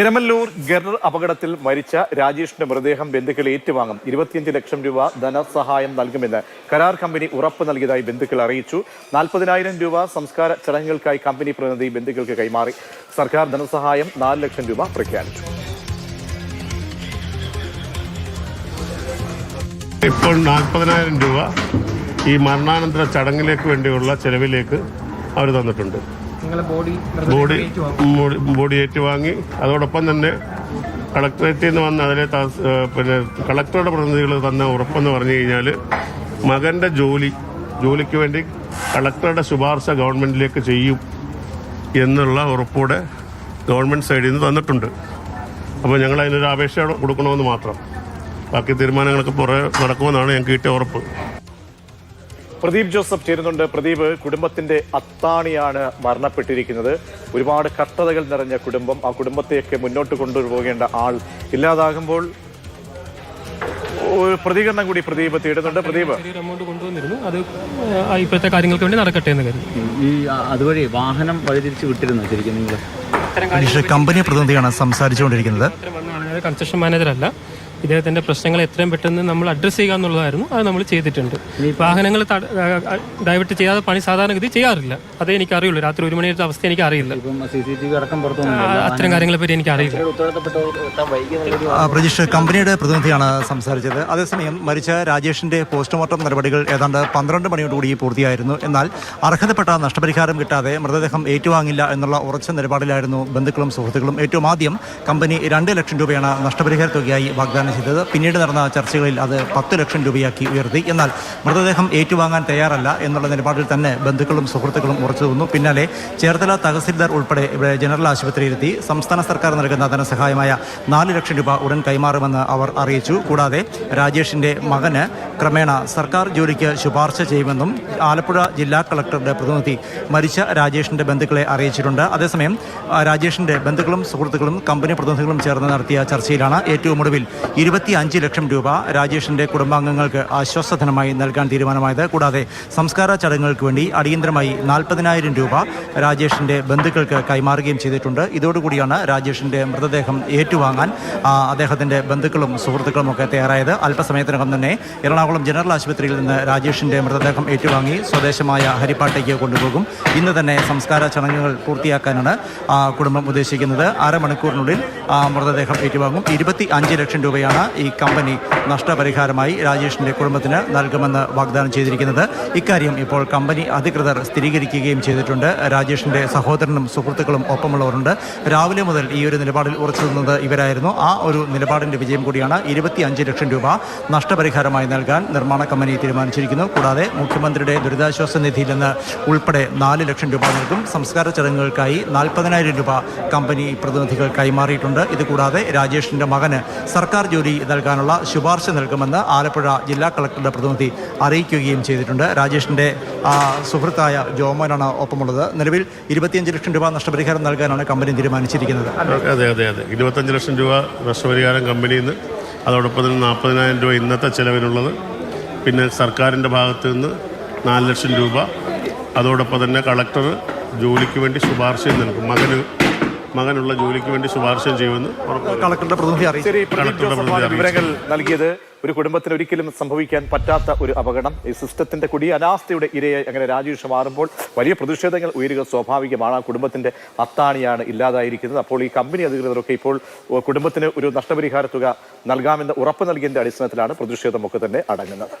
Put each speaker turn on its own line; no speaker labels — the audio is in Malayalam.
ഇരമല്ലൂർ ഗർർ അപകടത്തിൽ മരിച്ച രാജേഷിന്റെ മൃതദേഹം ബന്ധുക്കൾ ഏറ്റുവാങ്ങും. ഇരുപത്തിയഞ്ച് ലക്ഷം രൂപ ധനസഹായം നൽകുമെന്ന് കരാർ കമ്പനി ഉറപ്പ് നൽകിയതായി ബന്ധുക്കൾ അറിയിച്ചു. നാൽപ്പതിനായിരം രൂപ സംസ്കാര ചടങ്ങുകൾക്കായി കമ്പനി പ്രതിനിധി ബന്ധുക്കൾക്ക് കൈമാറി. സർക്കാർ ധനസഹായം നാല് ലക്ഷം രൂപ പ്രഖ്യാപിച്ചു.
ഇപ്പോൾ നാൽപ്പതിനായിരം രൂപ ഈ മരണാനന്തര ചടങ്ങിലേക്ക് വേണ്ടിയുള്ള ചെലവിലേക്ക് അവർ തന്നിട്ടുണ്ട്.
നിങ്ങളെ ബോഡി
ബോഡി ഏറ്റുവാങ്ങി. അതോടൊപ്പം തന്നെ കളക്ടറേറ്റിൽ നിന്ന് വന്ന് അതിലെ പിന്നെ കളക്ടറുടെ പ്രതിനിധികൾ തന്ന ഉറപ്പെന്ന് പറഞ്ഞു കഴിഞ്ഞാൽ മകന്റെ ജോലി ജോലിക്ക് വേണ്ടി കളക്ടറുടെ ശുപാർശ ഗവൺമെന്റിലേക്ക് ചെയ്യും എന്നുള്ള ഉറപ്പോടെ ഗവൺമെന്റ് സൈഡിൽ നിന്ന് തന്നിട്ടുണ്ട്. അപ്പോൾ ഞങ്ങൾ അതിനൊരു അപേക്ഷ കൊടുക്കണമെന്ന് മാത്രം. ബാക്കി തീരുമാനങ്ങളൊക്കെ പുറകെ നടക്കുമെന്നാണ് ഞങ്ങൾക്ക് കിട്ടിയ ഉറപ്പ്.
പ്രദീപ് ജോസഫ് ചേരുന്നുണ്ട്. പ്രദീപ് കുടുംബത്തിന്റെ അത്താണിയാണ് മരണപ്പെട്ടിരിക്കുന്നത്. ഒരുപാട് കട്ടതകൾ നിറഞ്ഞ കുടുംബം ആ കുടുംബത്തെയൊക്കെ മുന്നോട്ട് കൊണ്ടുപോകേണ്ട ആൾ ഇല്ലാതാകുമ്പോൾ ഒരു പ്രതികരണം കൂടി പ്രദീപ് തേടുന്നുണ്ട്. പ്രദീപ്.
എമൗണ്ട് കൊണ്ടുവന്നിരുന്നു. അത് ഇപ്പോഴത്തെ കാര്യങ്ങൾക്ക് വേണ്ടി നടക്കട്ടെ എന്ന് കരുതി.
ഈ അതുവഴി വാഹനം വഴിതിരിച്ച് വിട്ടിരുന്നു ശരിക്കും നിങ്ങൾ?
കമ്പനി പ്രതിനിധിയാണ് സംസാരിച്ചുകൊണ്ടിരിക്കുന്നത്.
കൺസ്ട്രക്ഷൻ മാനേജർ അല്ല. ഇദ്ദേഹത്തിന്റെ പ്രശ്നങ്ങൾ എത്രയും പെട്ടെന്ന് നമ്മൾ അഡ്രസ്സ് ചെയ്യുക എന്നുള്ളതായിരുന്നു. അത് നമ്മൾ ചെയ്തിട്ടുണ്ട്. വാഹനങ്ങൾ ഡൈവേർട്ട് ചെയ്യാതെ പണി സാധാരണഗതി ചെയ്യാറില്ല. അതേ എനിക്ക് അറിയുള്ളൂ രാത്രി ഒരു മണിയുടെ അവസ്ഥ എനിക്ക് അറിയില്ല അത്തരം കാര്യങ്ങളെ പറ്റി എനിക്ക് അറിയില്ല
പ്രജീഷ് കമ്പനിയുടെ പ്രതിനിധിയാണ് സംസാരിച്ചത്. അതേസമയം മരിച്ച രാജേഷിന്റെ പോസ്റ്റ്മോർട്ടം നടപടികൾ ഏതാണ്ട് പന്ത്രണ്ട് മണിയോടുകൂടി പൂർത്തിയായിരുന്നു. എന്നാൽ അർഹതപ്പെട്ട നഷ്ടപരിഹാരം കിട്ടാതെ മൃതദേഹം ഏറ്റുവാങ്ങില്ല എന്നുള്ള ഉറച്ച നിലപാടിലായിരുന്നു ബന്ധുക്കളും സുഹൃത്തുക്കളും. ഏറ്റവും ആദ്യം കമ്പനി രണ്ട് ലക്ഷം രൂപയാണ് നഷ്ടപരിഹാര തുകയായി വാഗ്ദാനം ചെയ്തത്. പിന്നീട് നടന്ന ചർച്ചകളിൽ അത് പത്ത് ലക്ഷം രൂപയാക്കി ഉയർത്തി. എന്നാൽ മൃതദേഹം ഏറ്റുവാങ്ങാൻ തയ്യാറല്ല എന്നുള്ള നിലപാടിൽ തന്നെ ബന്ധുക്കളും സുഹൃത്തുക്കളും ഉറച്ചു നിന്നു. പിന്നാലെ ചേർത്തല തഹസിൽദാർ ഉൾപ്പെടെ ജനറൽ ആശുപത്രിയിലെത്തി. സംസ്ഥാന സർക്കാർ നൽകുന്ന ധനസഹായമായ നാല് ലക്ഷം രൂപ ഉടൻ കൈമാറുമെന്ന് അവർ അറിയിച്ചു. കൂടാതെ രാജേഷിന്റെ മകന് ക്രമേണ സർക്കാർ ജോലിക്ക് ശുപാർശ ചെയ്യുമെന്നും ആലപ്പുഴ ജില്ലാ കളക്ടറുടെ പ്രതിനിധി മരിച്ച രാജേഷിന്റെ ബന്ധുക്കളെ അറിയിച്ചിട്ടുണ്ട്. അതേസമയം രാജേഷിന്റെ ബന്ധുക്കളും സുഹൃത്തുക്കളും കമ്പനി പ്രതിനിധികളും ചേർന്ന് നടത്തിയ ചർച്ചയിലാണ് ഏറ്റവും ഒടുവിൽ അഞ്ച് ലക്ഷം രൂപ രാജേഷിന്റെ കുടുംബാംഗങ്ങൾക്ക് ആശ്വാസധനമായി നൽകാൻ തീരുമാനമായത്. കൂടാതെ സംസ്കാര ചടങ്ങുകൾക്ക് വേണ്ടി അടിയന്തരമായി നാൽപ്പതിനായിരം രൂപ രാജേഷിന്റെ ബന്ധുക്കൾക്ക് കൈമാറുകയും ചെയ്തിട്ടുണ്ട്. ഇതോടുകൂടിയാണ് രാജേഷിന്റെ മൃതദേഹം ഏറ്റുവാങ്ങാൻ അദ്ദേഹത്തിന്റെ ബന്ധുക്കളും സുഹൃത്തുക്കളും ഒക്കെ തയ്യാറായത്. അല്പസമയത്തിനകം തന്നെ എറണാകുളം ജനറൽ ആശുപത്രിയിൽ നിന്ന് രാജേഷിന്റെ മൃതദേഹം ഏറ്റുവാങ്ങി സ്വദേശമായ ഹരിപ്പാട്ടേക്ക് കൊണ്ടുപോകും. ഇന്ന് തന്നെ സംസ്കാര ചടങ്ങുകൾ പൂർത്തിയാക്കാനാണ് കുടുംബം ഉദ്ദേശിക്കുന്നത്. അരമണിക്കൂറിനുള്ളിൽ ആ മൃതദേഹം ഏറ്റുവാങ്ങും. ഇരുപത്തി അഞ്ച് ലക്ഷം രൂപയാണ് ഈ കമ്പനി നഷ്ടപരിഹാരമായി രാജേഷിന്റെ കുടുംബത്തിന് നൽകുമെന്ന് വാഗ്ദാനം ചെയ്തിരിക്കുന്നത്. ഇക്കാര്യം ഇപ്പോൾ കമ്പനി അധികൃതർ സ്ഥിരീകരിക്കുകയും ചെയ്തിട്ടുണ്ട്. രാജേഷിന്റെ സഹോദരനും സുഹൃത്തുക്കളും ഒപ്പമുള്ളവരുണ്ട്. രാവിലെ മുതൽ ഈ ഒരു നിലപാടിൽ ഉറച്ചു നിന്നത് ഇവരായിരുന്നു. ആ ഒരു നിലപാടിന്റെ വിജയം കൂടിയാണ് ഇരുപത്തി അഞ്ച് ലക്ഷം രൂപ നഷ്ടപരിഹാരമായി നൽകാൻ നിർമ്മാണ കമ്പനി തീരുമാനിച്ചിരിക്കുന്നു. കൂടാതെ മുഖ്യമന്ത്രിയുടെ ദുരിതാശ്വാസ നിധിയിൽ നിന്ന് ഉൾപ്പെടെ നാല് ലക്ഷം രൂപ നൽകും. സംസ്കാര ചടങ്ങുകൾക്കായി നാൽപ്പതിനായിരം രൂപ കമ്പനി പ്രതിനിധികൾ കൈമാറിയിട്ടുണ്ട് ഇതുകൂടാതെ രാജേഷിന്റെ മകന് സർക്കാർ ജോലി നൽകാനുള്ള ശുപാർശ നൽകുമെന്ന് ആലപ്പുഴ ജില്ലാ കളക്ടറുടെ പ്രതിനിധി അറിയിക്കുകയും ചെയ്തിട്ടുണ്ട്. രാജേഷിന്റെ ആ, സുഹൃത്തായ ജോമോനാണ് ഒപ്പമുള്ളത്. നിലവിൽ ഇരുപത്തിയഞ്ച് ലക്ഷം രൂപ നഷ്ടപരിഹാരം നൽകാനാണ് കമ്പനി തീരുമാനിച്ചിരിക്കുന്നത്.
അതെ അതെ അതെ ഇരുപത്തഞ്ച് ലക്ഷം രൂപ നഷ്ടപരിഹാരം കമ്പനിയിൽ നിന്ന് അതോടൊപ്പം തന്നെ നാൽപ്പതിനായിരം രൂപ ഇന്നത്തെ ചിലവിനുള്ളത്. പിന്നെ സർക്കാരിന്റെ ഭാഗത്തു നിന്ന് നാല് ലക്ഷം രൂപ. അതോടൊപ്പം തന്നെ കളക്ടർ ജോലിക്ക് വേണ്ടി ശുപാർശയും നൽകും. മകന് മകനുള്ള ജോലിക്ക് വേണ്ടി ശുപാർശ ചെയ്യുമെന്ന്
കളക്ടറുടെ പ്രതിനിധി അറിയിച്ചു.
വിവരങ്ങൾ നൽകിയത്. ഒരു കുടുംബത്തിന് ഒരിക്കലും സംഭവിക്കാൻ പറ്റാത്ത ഒരു അപകടം. ഈ സിസ്റ്റത്തിന്റെ കുടി അനാസ്ഥയുടെ ഇരയെ അങ്ങനെ രാജീഷ് മാറുമ്പോൾ വലിയ പ്രതിഷേധങ്ങൾ ഉയരുക സ്വാഭാവികമാണ്. ആ കുടുംബത്തിന്റെ അത്താണിയാണ് ഇല്ലാതായിരിക്കുന്നത്. അപ്പോൾ ഈ കമ്പനി അധികൃതരൊക്കെ ഇപ്പോൾ കുടുംബത്തിന് ഒരു നഷ്ടപരിഹാര തുക നൽകാമെന്ന് ഉറപ്പ് നൽകിയതിന്റെ അടിസ്ഥാനത്തിലാണ് പ്രതിഷേധമൊക്കെ തന്നെ അടങ്ങുന്നത്.